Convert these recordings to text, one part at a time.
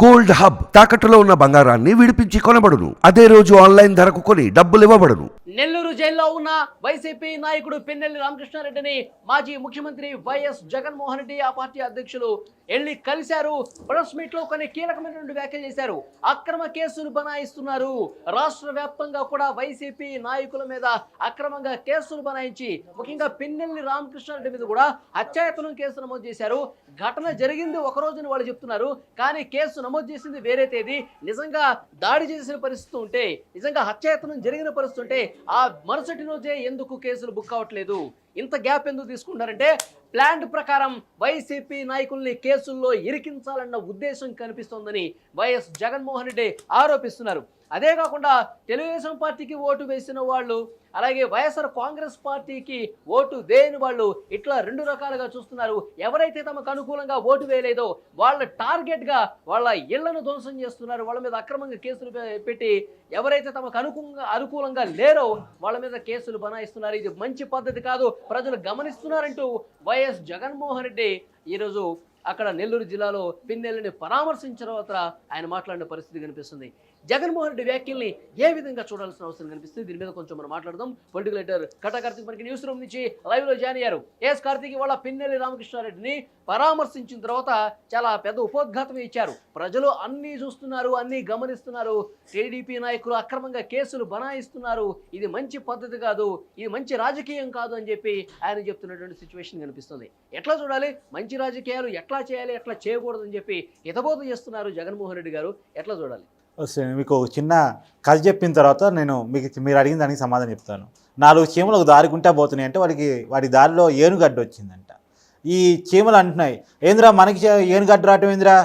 Gold hub తాకట్టులో ఉన్న బంగారాన్ని విడిపించి కొనబడును. అదే రోజు ఆన్లైన్ ధరకు కొని డబ్బులు ఇవ్వబడును. నెల్లూరు జైల్లో ఉన్న వైసీపీ నాయకుడు పిన్నెల్లి రామకృష్ణారెడ్డిని మాజీ ముఖ్యమంత్రి వైఎస్ జగన్మోహన్ రెడ్డి ఆ పార్టీ అధ్యక్షులు వెళ్ళి కలిశారు. ప్రెస్ మీట్లో కొన్ని కీలకమైనటువంటి వ్యాఖ్యలు చేశారు. అక్రమ కేసులు బనాయిస్తున్నారు. రాష్ట్ర వ్యాప్తంగా కూడా వైసీపీ నాయకుల మీద అక్రమంగా కేసులు బనాయించి ముఖ్యంగా పిన్నెల్లి రామకృష్ణారెడ్డి మీద కూడా హత్యాయతనం కేసు నమోదు చేశారు. ఘటన జరిగింది ఒక రోజున వాళ్ళు చెప్తున్నారు. కానీ కేసు నమోదు చేసింది వేరే తేదీ. నిజంగా దాడి చేసిన పరిస్థితి ఉంటే నిజంగా హత్యాయత్నం జరిగిన పరిస్థితి ఉంటే ఆ మరుసటి రోజే ఎందుకు కేసులు బుక్ అవ్వట్లేదు? ఇంత గ్యాప్ ఎందుకు తీసుకుంటారంటే ప్లాన్ ప్రకారం వైసీపీ నాయకుల్ని కేసుల్లో ఇరికించాలన్న ఉద్దేశం కనిపిస్తోందని వైఎస్ జగన్మోహన్ రెడ్డి ఆరోపిస్తున్నారు. అదే కాకుండా తెలుగుదేశం పార్టీకి ఓటు వేసిన వాళ్ళు అలాగే వైఎస్ఆర్ కాంగ్రెస్ పార్టీకి ఓటు వేయని వాళ్ళు ఇట్లా రెండు రకాలుగా చూస్తున్నారు. ఎవరైతే తమకు అనుకూలంగా ఓటు వేయలేదో వాళ్ళ టార్గెట్గా వాళ్ళ ఇళ్ళను ధ్వంసం చేస్తున్నారు. వాళ్ళ మీద అక్రమంగా కేసులు పెట్టి ఎవరైతే తమకు అనుకూలంగా అనుకూలంగా లేరో వాళ్ళ మీద కేసులు బనాయిస్తున్నారు. ఇది మంచి పద్ధతి కాదు. ప్రజలు గమనిస్తున్నారంటూ వైఎస్ జగన్మోహన్ రెడ్డి ఈరోజు అక్కడ నెల్లూరు జిల్లాలో పిన్నెల్లిని పరామర్శించిన తర్వాత ఆయన మాట్లాడిన పరిస్థితి కనిపిస్తుంది. జగన్మోహన్ రెడ్డి వ్యాఖ్యల్ని ఏ విధంగా చూడాల్సిన అవసరం కనిపిస్తుంది? దీని మీద కొంచెం మనం మాట్లాడదాం. పొలిటికల్ లీడర్ కటా కార్తీక్ మనకి న్యూస్ రూమ్ నుంచి లైవ్లో జాయిన్ అయ్యారు. ఎస్ కార్తీక్ వాళ్ళ పిన్నెల్లి రామకృష్ణారెడ్డిని పరామర్శించిన తర్వాత చాలా పెద్ద ఉపోద్ఘాతం ఇచ్చారు. ప్రజలు అన్నీ చూస్తున్నారు అన్నీ గమనిస్తున్నారు. టీడీపీ నాయకులు అక్రమంగా కేసులు బనాయిస్తున్నారు. ఇది మంచి పద్ధతి కాదు ఇది మంచి రాజకీయం కాదు అని చెప్పి ఆయన చెప్తున్నటువంటి సిచ్యువేషన్ కనిపిస్తుంది. ఎట్లా చూడాలి? మంచి రాజకీయాలు ఎట్లా చేయాలి? ఎట్లా చేయకూడదు అని చెప్పి హితబోధ చేస్తున్నారు జగన్మోహన్ రెడ్డి గారు. ఎట్లా చూడాలి? మీకు ఒక చిన్న కథ చెప్పిన తర్వాత నేను మీకు మీరు అడిగిన దానికి సమాధానం చెప్తాను. నాలుగు చీమలు ఒక దారి గుంటా పోతున్నాయి అంటే వాడికి వాడి దారిలో ఏనుగడ్డ వచ్చిందంట. ఈ చీమలు అంటున్నాయి ఏందిరా మనకి ఏనుగడ్డ రావటం ఏందిరా?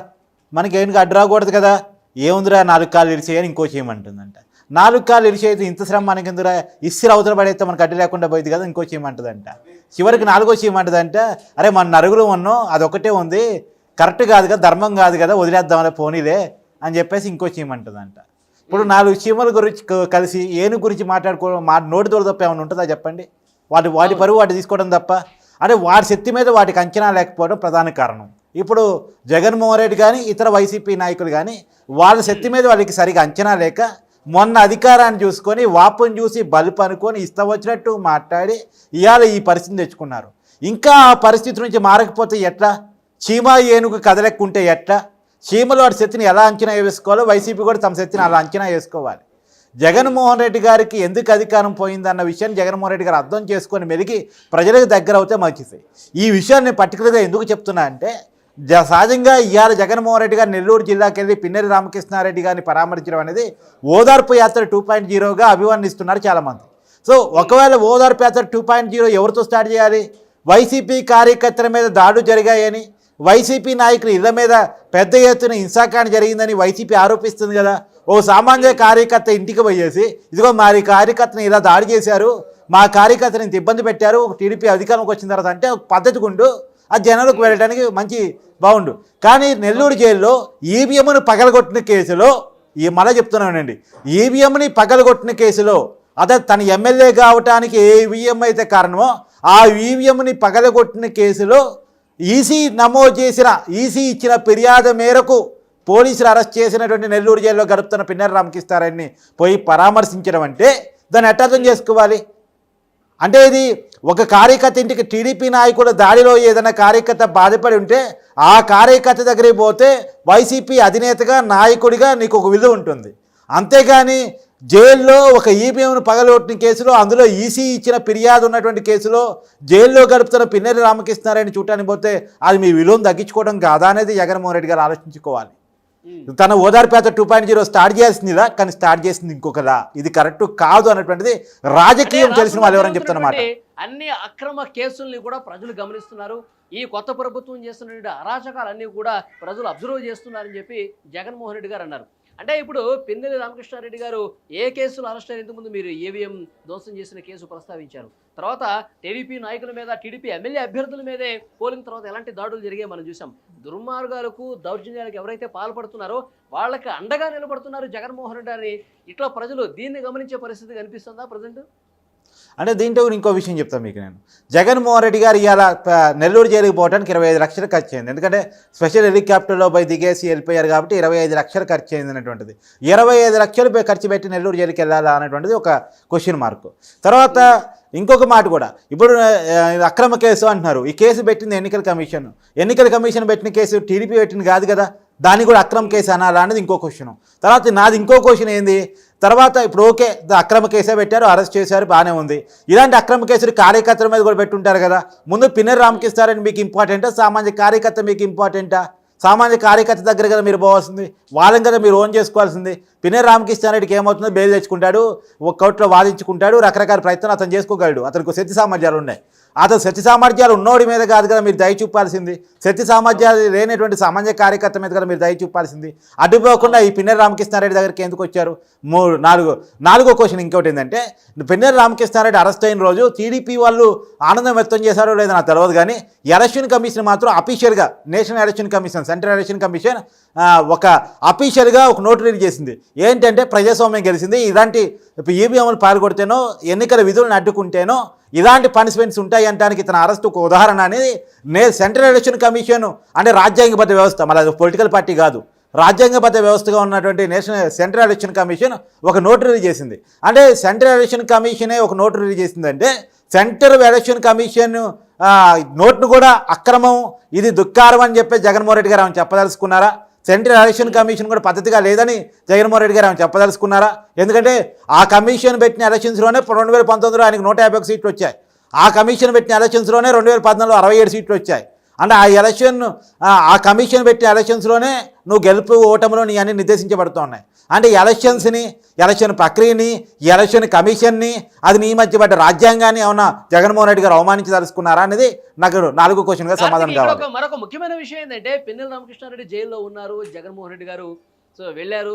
మనకి ఏనుగు అడ్డు రాకూడదు కదా? ఏముందిరా నాలుగు కాళ్ళు ఇరిచేయని ఇంకో చీమ అంటుందంట. నాలుగు కాళ్ళు ఇరిచేది ఇంత శ్రమ మనకి ఎందురా ఇస్సిరి అవతల పడైతే మనకు అడ్డు లేకుండా పోయింది కదా ఇంకో చీమ అంటుందంట. చివరికి నాలుగో చీమ అంటుందంట అరే మన నరుగులు ఉన్నాం అదొకటే ఉంది. కరెక్ట్ కాదు కదా ధర్మం కాదు కదా వదిలేద్దామని పోనీలే. అని చెప్పేసి ఇంకో చీమ అంటుందంట. ఇప్పుడు నాలుగు చీమల గురించి కలిసి ఏనుగు గురించి మాట్లాడుకోవడం మా నోటి దొర తప్ప ఏమైనా ఉంటుందా చెప్పండి? వాటి వాటి పరువు వాటి తీసుకోవడం తప్ప. అంటే వాటి శక్తి మీద వాటికి అంచనా లేకపోవడం ప్రధాన కారణం. ఇప్పుడు జగన్మోహన్ రెడ్డి కానీ ఇతర వైసీపీ నాయకులు కానీ వాళ్ళ శక్తి మీద వాళ్ళకి సరిగా అంచనా లేక మొన్న అధికారాన్ని చూసుకొని వాపుని చూసి బలుపు అనుకొని ఇష్టం వచ్చినట్టు మాట్లాడి ఇవాళ ఈ పరిస్థితిని తెచ్చుకున్నారు. ఇంకా ఆ పరిస్థితి నుంచి మారకపోతే ఎట్లా? చీమ ఏనుగు కదలెక్కుంటే ఎట్లా? చీమలు వాడి శక్తిని ఎలా అంచనా వేసుకోవాలో వైసీపీ కూడా తమ శక్తిని అలా అంచనా వేసుకోవాలి. జగన్మోహన్ రెడ్డి గారికి ఎందుకు అధికారం పోయిందన్న విషయాన్ని జగన్మోహన్ రెడ్డి గారు అర్థం చేసుకొని మెలిగి ప్రజలకు దగ్గర అవుతే మంచిది. ఈ విషయాన్ని పర్టికులర్గా ఎందుకు చెప్తున్నా అంటే జ- సహజంగా ఇవాళ జగన్మోహన్ రెడ్డి గారు నెల్లూరు జిల్లాకి వెళ్ళి పిన్నెరి రామకృష్ణారెడ్డి గారిని పరామర్శించడం అనేది ఓదార్పు యాత్ర టూ పాయింట్ జీరోగా అభివర్ణిస్తున్నారు చాలామంది. సో ఒకవేళ ఓదార్పు యాత్ర టూ పాయింట్ జీరో ఎవరితో స్టార్ట్ చేయాలి? వైసీపీ కార్యకర్తల మీద దాడులు జరిగాయని వైసీపీ నాయకులు ఇళ్ళ మీద పెద్ద ఎత్తున హింసాకాండ జరిగిందని వైసీపీ ఆరోపిస్తుంది కదా. ఓ సామాన్య కార్యకర్త ఇంటికి పోయేసి ఇదిగో మరి కార్యకర్తని ఇలా దాడి చేశారు మా కార్యకర్తని ఇంత ఇబ్బంది పెట్టారు టీడీపీ అధికారంలోకి వచ్చిన తర్వాత అంటే ఒక పద్ధతి గుండు ఆ జనాలకు వెళ్ళడానికి మంచి బాగుండు కానీ నెల్లూరు జైల్లో ఈవీఎంను పగలగొట్టిన కేసులో ఈ మళ్ళీ చెప్తున్నానండి ఈవీఎంని పగలగొట్టిన కేసులో అదే తన ఎమ్మెల్యే కావటానికి ఏ ఈవీఎం అయితే కారణమో ఆ ఈవీఎంని పగలగొట్టిన కేసులో ఈసీ నమోదు చేసిన ఈసీ ఇచ్చిన ఫిర్యాదు మేరకు పోలీసులు అరెస్ట్ చేసినటువంటి నెల్లూరు జైల్లో గడుపుతున్న పిన్నర రామకిస్తారాన్ని పోయి పరామర్శించడం అంటే దాన్ని అర్థం చేసుకోవాలి? అంటే ఇది ఒక కార్యకర్త ఇంటికి టీడీపీ నాయకుడు దాడిలో ఏదైనా కార్యకర్త బాధపడి ఉంటే ఆ కార్యకర్త దగ్గరికి పోతే వైసీపీ అధినేతగా నాయకుడిగా నీకు ఒక విలువ ఉంటుంది. అంతేగాని జైల్లో ఒక ఈవీఎంను పగలగొట్టిన కేసులో అందులో ఈసీ ఇచ్చిన ఫిర్యాదు ఉన్నటువంటి కేసులో జైల్లో గడుపుతున్న పిన్నెరి రామకృష్ణారాయణ చూడటానికి పోతే అది మీ విలువను తగ్గించుకోవడం కాదా అనేది జగన్మోహన్ రెడ్డి గారు ఆలోచించుకోవాలి. తన ఓదార్పేత టూ పాయింట్ జీరో స్టార్ట్ చేసిందిరా కానీ స్టార్ట్ చేసింది ఇంకొకలా. ఇది కరెక్ట్ కాదు అన్నటువంటిది రాజకీయం తెలిసిన వాళ్ళు ఎవరని చెప్తున్నమాట. రాష్ట్రంలో అన్ని అక్రమ కేసుల్ని కూడా ప్రజలు గమనిస్తున్నారు. ఈ కొత్త ప్రభుత్వం చేస్తున్న అరాచకాలన్నీ కూడా ప్రజలు అబ్జర్వ్ చేస్తున్నారని చెప్పి జగన్మోహన్ రెడ్డి గారు అన్నారు. అంటే ఇప్పుడు పిన్నెల్లి రామకృష్ణారెడ్డి గారు ఏ కేసులు అరెస్ట్ అయినందుకు ముందు మీరు ఏవిఎం ధ్వంసం చేసిన కేసు ప్రస్తావించారు? తర్వాత టీడీపీ నాయకుల మీద టీడీపీ ఎమ్మెల్యే అభ్యర్థుల మీదే పోలింగ్ తర్వాత ఎలాంటి దాడులు జరిగాయి మనం చూసాం దుర్మార్గాలకు దౌర్జన్యాలకు ఎవరైతే పాల్పడుతున్నారో వాళ్ళకి అండగా నిలబడుతున్నారు జగన్మోహన్ రెడ్డి అని. ఇట్లా ప్రజలు దీన్ని గమనించే పరిస్థితి కనిపిస్తుందా ప్రజెంట్? అంటే దీంట్లో ఇంకో విషయం చెప్తాను మీకు నేను. జగన్మోహన్ రెడ్డి గారు ఇవాళ నెల్లూరు జైలుకి పోవడానికి ఇరవై ఐదు లక్షలు ఖర్చు అయింది. ఎందుకంటే స్పెషల్ హెలికాప్టర్లో పోయి దిగేసి వెళ్ళిపోయారు కాబట్టి ఇరవై ఐదు లక్షలు ఖర్చు అయింది అనేటువంటిది. ఇరవై ఐదు లక్షలు ఖర్చు పెట్టి నెల్లూరు జైలుకి వెళ్ళాలా అనేటువంటిది ఒక క్వశ్చన్ మార్క్ తర్వాత ఇంకొక మాట కూడా. ఇప్పుడు అక్రమ కేసు అంటున్నారు. ఈ కేసు పెట్టింది ఎన్నికల కమిషన్. ఎన్నికల కమిషన్ పెట్టిన కేసు టీడీపీ పెట్టింది కాదు కదా. దాన్ని కూడా అక్రమ కేసు అనాలా అనేది ఇంకో క్వశ్చన్ తర్వాత నాది ఇంకో క్వశ్చన్ ఏంది? తర్వాత ఇప్పుడు ఓకే ద అక్రమ కేసే పెట్టారు అరెస్ట్ చేశారు బాగానే ఉంది. ఇలాంటి అక్రమ కేసులు కార్యకర్తల మీద కూడా పెట్టుంటారు కదా. ముందు పిన్నెర్ రామకృష్ణారెడ్డి మీకు ఇంపార్టెంటా? సామాజిక కార్యకర్త మీకు ఇంపార్టెంటా? సామాజిక కార్యకర్త దగ్గర కదా మీరు పోవాల్సింది. వాళ్ళని కదా మీరు ఓన్ చేసుకోవాల్సింది. పిన్నెర్ రామకృష్ణారెడ్డికి ఏమవుతుందో బెయిల్ తెచ్చుకుంటాడు ఒక కోర్టులో వాదించుకుంటాడు రకరకాల ప్రయత్నాలు అతను చేసుకోగలడు. అతనికి శక్తి సామర్థ్యాలు ఉన్నాయి. అతను శక్తి సామర్థ్యాలు ఉన్నోడి మీద కాదు కదా మీరు దయ చూపాల్సింది. శక్తి సామర్థ్యాలు లేనటువంటి సామాజిక కార్యకర్త మీద కదా మీరు దయ చూపాల్సింది. అడ్డుపోకుండా ఈ పిన్నెర రామకృష్ణారెడ్డి దగ్గరికి ఎందుకు వచ్చారు? మూడు నాలుగు నాలుగో క్వశ్చన్ ఇంకోటి ఏంటంటే పిన్నెర రామకృష్ణారెడ్డి అరెస్ట్ అయిన రోజు టీడీపీ వాళ్ళు ఆనందం వ్యక్తం చేశారో లేదో నాకు తెలియదు కానీ ఎలక్షన్ కమిషన్ మాత్రం అఫీషియల్గా national election commission central election commission ఒక అఫీషియల్గా ఒక నోట్ రిలీజ్ చేసింది. ఏంటంటే ప్రజాస్వామ్యం గెలిచింది. ఇలాంటి ఈవీఎంలు పాల్గొడితేనో ఎన్నికల విధులను అడ్డుకుంటేనో ఇలాంటి పనిష్మెంట్స్ ఉంటాయి అంటానికి అరెస్టుకు అరెస్ట్ ఒక ఉదాహరణ అనేది నే సెంట్రల్ ఎలక్షన్ కమిషన్ అంటే రాజ్యాంగబద్ధ వ్యవస్థ మళ్ళీ అది పొలిటికల్ పార్టీ కాదు. రాజ్యాంగబద్ధ వ్యవస్థగా ఉన్నటువంటి నేషనల్ సెంట్రల్ ఎలక్షన్ కమిషన్ ఒక నోట్ రిలీజ్ చేసింది. అంటే సెంట్రల్ ఎలక్షన్ కమిషనే ఒక నోట్ రిలీజ్ చేసిందంటే సెంట్రల్ ఎలక్షన్ కమిషన్ నోట్ను కూడా అక్రమం ఇది దుఃఖారం అని చెప్పి జగన్మోహన్ రెడ్డి గారు ఆమె చెప్పదలుచుకున్నారా? సెంట్రల్ ఎలక్షన్ కమిషన్ కూడా పద్ధతిగా లేదని జగన్మోహన్ రెడ్డి గారు ఆమె చెప్పదలుచుకున్నారా? ఎందుకంటే ఆ కమిషన్ పెట్టిన ఎలక్షన్స్లోనే రెండు వేల పంతొమ్మిదిలో ఆయనకు నూట యాభై సీట్లు వచ్చాయి. ఆ కమిషన్ పెట్టిన ఎలక్షన్స్లోనే రెండు వేల పద్నాలుగులో అరవై ఏడు సీట్లు వచ్చాయి. అంటే ఆ ఎలక్షన్ ఆ కమిషన్ పెట్టిన ఎలక్షన్స్లోనే నువ్వు గెలుపు ఓటములో నీ అన్ని నిర్దేశించబడుతూ ఉన్నాయి అంటే ఎలక్షన్స్ని ఎలక్షన్ ప్రక్రియని ఎలక్షన్ కమిషన్ని అది నీ మధ్య పడ్డ రాజ్యాంగాన్ని ఏమన్నా జగన్మోహన్ రెడ్డి గారు అవమానించదలుచుకున్నారా అనేది నాకు నాలుగో క్వశ్చన్గా సమాధానం కావాలి. మరొక ముఖ్యమైన విషయం ఏంటంటే పిన్నెల రామకృష్ణారెడ్డి జైల్లో ఉన్నారు జగన్మోహన్ రెడ్డి గారు సో వెళ్ళారు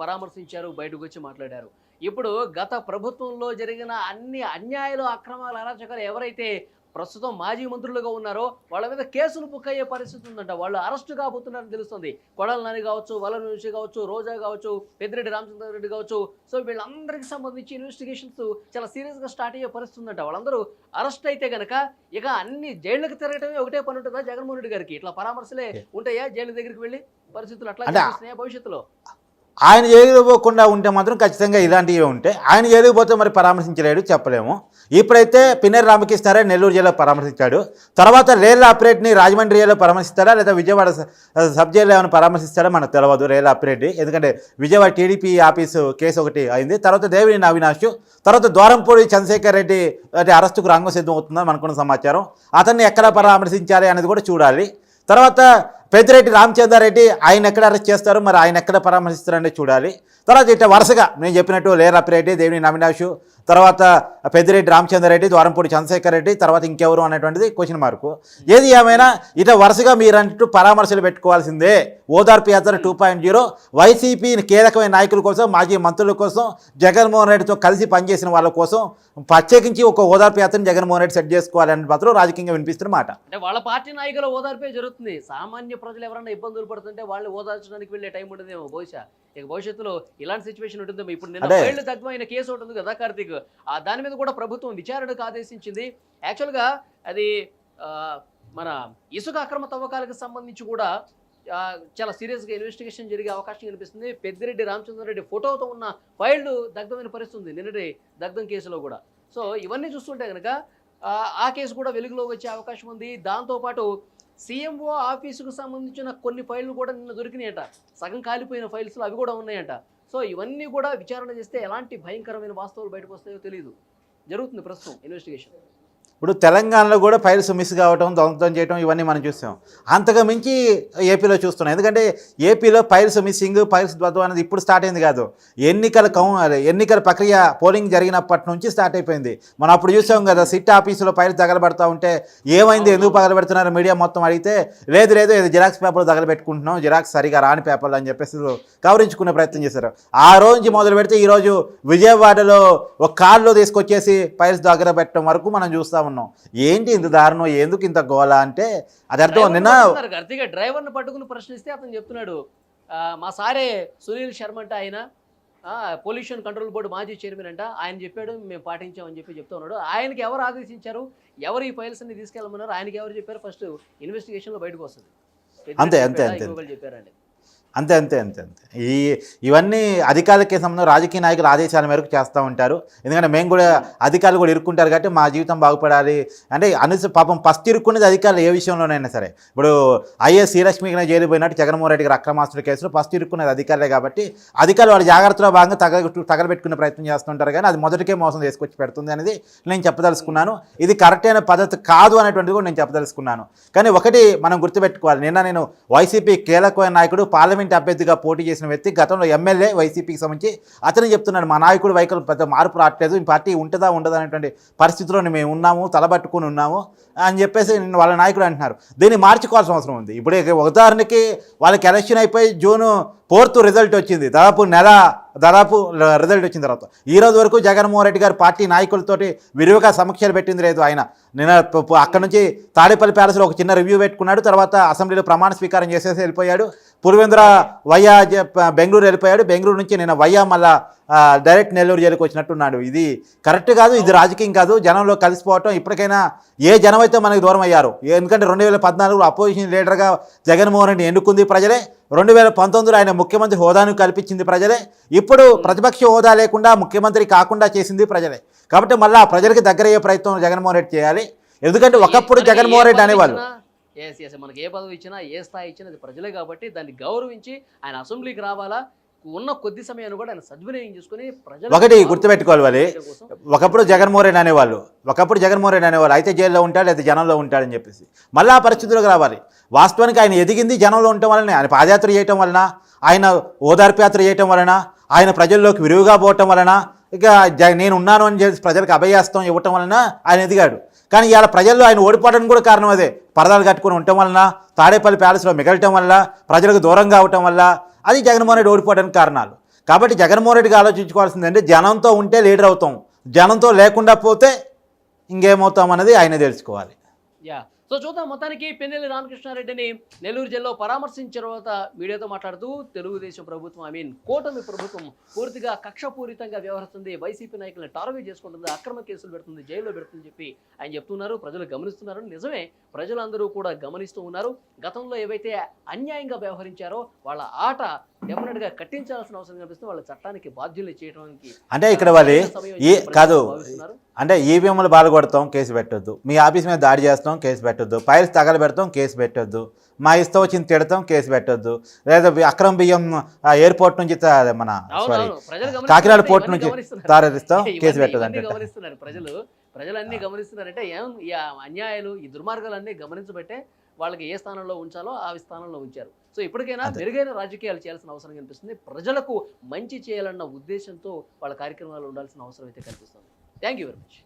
పరామర్శించారు బయటకు వచ్చి మాట్లాడారు. ఇప్పుడు గత ప్రభుత్వంలో జరిగిన అన్ని అన్యాయాలు అక్రమాలు అరాచకాలు ఎవరైతే ప్రస్తుతం మాజీ మంత్రులుగా ఉన్నారో వాళ్ళ మీద కేసులు బుక్ అయ్యే పరిస్థితి ఉందంట. వాళ్ళు అరెస్ట్ కాబోతున్నారని తెలుస్తుంది. కొడాల నాని కావచ్చు వల్ల నుంచి కావచ్చు రోజా కావచ్చు పెద్దిరెడ్డి రామచంద్రారెడ్డి కావచ్చు. సో వీళ్ళందరికీ సంబంధించి ఇన్వెస్టిగేషన్స్ చాలా సీరియస్గా స్టార్ట్ అయ్యే పరిస్థితి ఉందంట. వాళ్ళందరూ అరెస్ట్ అయితే గనక ఇక అన్ని జైళ్ళకి తిరగటమే ఒకటే పని ఉంటుందా జగన్మోహన్ రెడ్డి గారికి? ఇట్లా పరామర్శలే ఉంటాయా జైలు దగ్గరికి వెళ్ళి? పరిస్థితులు అట్లా భవిష్యత్తులో? ఆయన చేయకపోకుండా ఉంటే మాత్రం ఖచ్చితంగా ఇలాంటివి ఉంటాయి ఆయన చేయకపోతే మరి పరామర్శించలేడు చెప్పలేము. ఇప్పుడైతే పిన్నెర రామకృష్ణారావు నెల్లూరు జిల్లాలో పరామర్శించాడు. తర్వాత రేల్ ఆపరేట్ని రాజమండ్రి జిల్లాలో పరామర్శిస్తాడా లేదా విజయవాడ సబ్ జైల్లో ఏమైనా పరామర్శిస్తాడో మనకు తెలియదు రైల్ ఆపరేట్ ఎందుకంటే విజయవాడ టీడీపీ ఆఫీసు కేసు ఒకటి అయింది. తర్వాత దేవినేని అవినాష్ తర్వాత ద్వారంపూడి చంద్రశేఖర్ రెడ్డి అంటే అరెస్టుకు రంగం సిద్ధం అవుతుందని మనకున్న సమాచారం. అతన్ని ఎక్కడ పరామర్శించాలి అనేది కూడా చూడాలి. తర్వాత పెద్దిరెడ్డి రామచంద్రారెడ్డి ఆయన ఎక్కడ అరెస్ట్ చేస్తారు? మరి ఆయన ఎక్కడ పరామర్శిస్తారనేది చూడాలి. తర్వాత ఇట్లా వరుసగా నేను చెప్పినట్టు లేరాపిరెడ్డి దేవిని అవినాష్ తర్వాత పెద్దిరెడ్డి రామచంద్రారెడ్డి ద్వారంపూడి చంద్రశేఖర్ రెడ్డి తర్వాత ఇంకెవరు అనేటువంటిది క్వశ్చన్ మార్కు ఏది ఏమైనా ఇట్లా వరుసగా మీరు అంటూ పరామర్శలు పెట్టుకోవాల్సిందే. ఓదార్పు యాత్ర టూ పాయింట్ జీరో వైసీపీ కీలకమైన నాయకుల కోసం మాజీ మంత్రుల కోసం జగన్మోహన్ రెడ్డితో కలిసి పనిచేసిన వాళ్ళ కోసం ప్రత్యేకించి ఒక ఓదార్పు యాత్రను జగన్మోహన్ రెడ్డి సెట్ చేసుకోవాలని మాత్రం రాజకీయంగా వినిపిస్తున్న మాట. అంటే వాళ్ళ పార్టీ నాయకుల ఓదార్పే జరుగుతుంది. సామాన్య ప్రజలు ఎవరైనా ఇబ్బందులు పడుతుంటే వాళ్ళు ఓదార్చడానికి వెళ్ళే టైం ఉండదేమో బహుశా. ఇక భవిష్యత్తులో ఇలాంటి సిచ్యువేషన్ ఉంటుందేమో. ఇప్పుడు నిన్న. ఫైళ్ళు దగ్ధమైన కేసు ఉంటుంది కదా కార్తీక్. ఆ దాని మీద కూడా ప్రభుత్వం విచారణకు ఆదేశించింది. యాక్చువల్గా అది మన ఇసుక అక్రమ తవ్వకాలకు సంబంధించి కూడా చాలా సీరియస్గా ఇన్వెస్టిగేషన్ జరిగే అవకాశం కనిపిస్తుంది. పెద్దిరెడ్డి రామచంద్రారెడ్డి ఫోటోతో ఉన్న ఫైళ్ళు దగ్ధమైన పరిస్థితి ఉంది. నిన్నటి దగ్ధం కేసులో కూడా. సో ఇవన్నీ చూస్తుంటే కనుక ఆ, ఆ కేసు కూడా వెలుగులోకి వచ్చే అవకాశం ఉంది. దాంతోపాటు సీఎంఓ ఆఫీసుకు సంబంధించిన కొన్ని ఫైళ్ళు కూడా నిన్న దొరికినాయట. సగం కాలిపోయిన ఫైల్స్ అవి కూడా ఉన్నాయట. సో ఇవన్నీ కూడా విచారణ చేస్తే ఎలాంటి భయంకరమైన వాస్తవాలు బయటకు వస్తాయో తెలియదు జరుగుతుంది ప్రస్తుతం ఇన్వెస్టిగేషన్ ఇప్పుడు తెలంగాణలో కూడా ఫైల్స్ మిస్ కావటం దొంగతనం చేయడం ఇవన్నీ మనం చూసాం. అంతగా మించి ఏపీలో చూస్తున్నాం. ఎందుకంటే ఏపీలో ఫైల్స్ మిస్సింగ్ ఫైల్స్ ద్వతం అనేది ఇప్పుడు స్టార్ట్ అయింది కాదు. ఎన్నికల కౌ ఎన్నికల ప్రక్రియ పోలింగ్ జరిగినప్పటి నుంచి స్టార్ట్ అయిపోయింది. మనం అప్పుడు చూసాం కదా సిట్ ఆఫీసులో ఫైల్స్ తగలబెడతా ఉంటే ఏమైంది ఎందుకు పగలబెడుతున్నారు మీడియా మొత్తం అడిగితే లేదు లేదు ఇది జిరాక్స్ పేపర్లు తగలబెట్టుకుంటున్నాం జిరాక్స్ సరిగా రాని పేపర్లు అని చెప్పేసి కవరించుకునే ప్రయత్నం చేశారు. ఆ రోజు నుంచి మొదలు పెడితే ఈరోజు విజయవాడలో ఒక కార్లో తీసుకొచ్చేసి ఫైల్స్ దగ్గర పెట్టడం వరకు మనం చూస్తాం ఉన్నాం. ఏంటి ఇంత దారుణం? ఎందుకు ఇంత గోల అంటే అది అర్థం నిన్న కార్తీక డ్రైవర్ని పట్టుకుని ప్రశ్నిస్తే అతను చెప్తున్నాడు. "ఆ, మా సారే సునీల్ శర్మ అంటే ఆయన. పొల్యూషన్ కంట్రోల్ బోర్డు మాజీ చైర్మన్ అంట. ఆయన చెప్పాడు మేము పాటించామని చెప్పి చెప్తా ఉన్నాడు. ఆయనకి ఎవరు ఆదేశించారు? ఎవరు ఈ ఫైల్స్ అన్ని తీసుకెళ్ళమన్నారు? ఆయనకి ఎవరు చెప్పారు? ఫస్ట్ ఇన్వెస్టిగేషన్లో బయటకు వస్తుంది. అంతే, అంతే, చెప్పారండి. అంతే అంతే అంతే అంతే. ఈ ఇవన్నీ అధికారులకే సంబంధం రాజకీయ నాయకుల ఆదేశాల మేరకు చేస్తూ ఉంటారు. ఎందుకంటే మేము కూడా అధికారులు కూడా ఇరుక్కుంటారు కాబట్టి మా జీవితం బాగుపడాలి. అంటే అనుస పాపం ఫస్ట్ ఇరుక్కునేది అధికారులు ఏ విషయంలోనైనా సరే. ఇప్పుడు ఐఏ శ్రీలక్ష్మికి జైలు పోయినట్టు జగన్మోహన్ రెడ్డి గారు అక్రమాస్తుల కేసులో ఫస్ట్ ఇరుక్కునేది అధికారులే కాబట్టి అధికారులు వాళ్ళ జాగ్రత్తలో భాగంగా తగ తగలబెట్టుకునే ప్రయత్నం చేస్తుంటారు కానీ అది మొదటికే మోసం తీసుకొచ్చి పెడుతుంది అనేది నేను చెప్పదలుచుకున్నాను. ఇది కరెక్ట్ అయిన పద్ధతి కాదు అనేటువంటిది కూడా నేను చెప్పదలుచుకున్నాను. కానీ ఒకటి మనం గుర్తుపెట్టుకోవాలి. నిన్న నేను వైసీపీ కీలకమైన నాయకుడు పార్లమెంట్ అభ్యర్థిగా పోటీ చేసిన వ్యక్తి గతంలో ఎమ్మెల్యే వైసీపీకి సంబంధించి అతను చెప్తున్నాడు మా నాయకుడు వైఖరి పెద్ద మార్పు రావట్లేదు ఈ పార్టీ ఉంటుందా ఉండదా అనేటువంటి పరిస్థితిలో మేము ఉన్నాము తలబట్టుకుని ఉన్నాము అని చెప్పేసి వాళ్ళ నాయకుడు అంటున్నారు. దీన్ని మార్చుకోవాల్సిన అవసరం ఉంది. ఇప్పుడే ఉదాహరణకి వాళ్ళకి ఎలక్షన్ అయిపోయి జూన్ ఫోర్త్ రిజల్ట్ వచ్చింది. దాదాపు నెల దాదాపు రిజల్ట్ వచ్చిన తర్వాత. ఈ రోజు వరకు జగన్మోహన్ రెడ్డి గారు పార్టీ నాయకులతోటి విరివిగా సమీక్షలు పెట్టింది లేదు ఆయన. నిన్న అక్కడ నుంచి తాడేపల్లి ప్యాలెస్లో ఒక చిన్న రివ్యూ పెట్టుకున్నాడు. తర్వాత అసెంబ్లీలో ప్రమాణ స్వీకారం చేసేసి వెళ్ళిపోయాడు. పూర్వేంద్ర వయ్యా బెంగళూరు వెళ్ళిపోయాడు. బెంగళూరు నుంచి నిన్న వయ్యా మళ్ళా డైరెక్ట్ నెల్లూరు జైలుకి వచ్చినట్టున్నాడు. ఇది కరెక్ట్ కాదు ఇది రాజకీయం కాదు. జనంలో కలిసిపోవటం ఇప్పటికైనా ఏ జనం అయితే మనకు దూరం అయ్యారు. ఎందుకంటే రెండు వేల పద్నాలుగులో అపోజిషన్ లీడర్గా జగన్మోహన్ రెడ్డి ఎన్నుకుంది ప్రజలే. రెండు వేల పంతొమ్మిదిలో ఆయన ముఖ్యమంత్రి హోదాను కల్పించింది ప్రజలే. ఇప్పుడు ప్రతిపక్ష హోదా లేకుండా ముఖ్యమంత్రి కాకుండా చేసింది ప్రజలే. కాబట్టి మళ్ళీ ఆ ప్రజలకి దగ్గర అయ్యే ప్రయత్నం జగన్మోహన్ రెడ్డి చేయాలి. ఎందుకంటే ఒకప్పుడు జగన్మోహన్ రెడ్డి అనేవాళ్ళు. Yes, yes, మనకి ఏ పదవి ఇచ్చినా ఏ స్థాయి ఇచ్చినా అది ప్రజలే కాబట్టి దాన్ని గౌరవించి ఆయన అసెంబ్లీకి రావాలా? ఉన్న కొద్ది సమయాన్ని కూడా ఆయన సద్వినియోగం చేసుకుని ప్రజలకు ఒకటి గుర్తుపెట్టుకోవాలి ఒకప్పుడు జగన్మోహన్ రెడ్డి అనేవాళ్ళు. ఒకప్పుడు జగన్మోహన్ రెడ్డి అనేవాళ్ళు. అయితే జైల్లో ఉంటాడు అయితే జనంలో ఉంటాడని చెప్పేసి. మళ్ళీ ఆ పరిస్థితులకు రావాలి. వాస్తవానికి ఆయన ఎదిగింది జనంలో ఉండటం వలన ఆయన పాదయాత్ర చేయటం వలన ఆయన ఓదార్పు యాత్ర చేయటం వలన ఆయన ప్రజల్లోకి విరివిగా పోవటం వలన ఇక నేను ఉన్నాను అని చెప్పి ప్రజలకు అభయాస్తం ఇవ్వటం వలన ఆయన ఎదిగాడు. కానీ ఇవాళ ప్రజల్లో ఆయన ఓడిపోవడానికి కూడా కారణం అదే. పరదాలు కట్టుకుని ఉండటం వలన తాడేపల్లి ప్యాలెస్లో మిగలటం వల్ల ప్రజలకు దూరంగా అవటం వల్ల అది జగన్మోహన్ రెడ్డి ఓడిపోవడానికి కారణాలు. కాబట్టి జగన్మోహన్ రెడ్డికి ఆలోచించుకోవాల్సింది అంటే జనంతో ఉంటే లీడర్ అవుతాం. జనంతో లేకుండా పోతే ఇంకేమవుతాం అనేది ఆయన తెలుసుకోవాలి. యా. సో చూద్దాం మొత్తానికి పెన్నెల్లి రామకృష్ణారెడ్డిని నెల్లూరు జిల్లాలో పరామర్శించిన తర్వాత మీడియాతో మాట్లాడుతూ తెలుగుదేశం ప్రభుత్వం ఐ మీన్ కూటమి ప్రభుత్వం పూర్తిగా కక్షపూరితంగా వ్యవహరిస్తుంది. వైసీపీ నాయకులను టార్గెట్ చేసుకుంటుంది అక్రమ కేసులు పెడుతుంది జైల్లో పెడుతుందని చెప్పి ఆయన చెప్తున్నారు. ప్రజలు గమనిస్తున్నారు. నిజమే ప్రజలందరూ కూడా గమనిస్తూ ఉన్నారు. గతంలో ఏవైతే అన్యాయంగా వ్యవహరించారో వాళ్ళ ఆట డెఫినెట్గా కట్టించాల్సిన అవసరం కనిపిస్తుంది వాళ్ళ చట్టానికి బాధ్యులు చేయడానికి అంటే ఇక్కడ వాళ్ళు ప్రజలు కాదు. అంటే ఈవీఎంలు బాధకొడతాం కేసు పెట్టొద్దు. మీ ఆఫీస్ మీద దాడి చేస్తాం కేసు పెట్టొద్దు. ఫైల్స్ తగలబెడతాం కేసు పెట్టొద్దు. మా ఇష్టం వచ్చింది తిడతాం కేసు పెట్టొద్దు. లేదా అక్రమ బియ్యం ఎయిర్పోర్ట్ నుంచి మన సారీ కాకినాడ పోర్ట్ నుంచి. తారదిస్తాం కేసు పెట్టదు అంటే ప్రజలు ప్రజలన్నీ గమనిస్తున్నారంటే ఏం ఈ అన్యాయాలు ఈ దుర్మార్గాలన్నీ గమనించబట్టే వాళ్ళకి ఏ స్థానంలో ఉంచాలో ఆ స్థానంలో ఉంచారు. సో ఇప్పటికైనా. మెరుగైన రాజకీయాలు చేయాల్సిన అవసరం కనిపిస్తుంది. ప్రజలకు మంచి చేయాలన్న ఉద్దేశంతో వాళ్ళ కార్యక్రమాలు ఉండాల్సిన అవసరం అయితే కనిపిస్తుంది. Thank you very much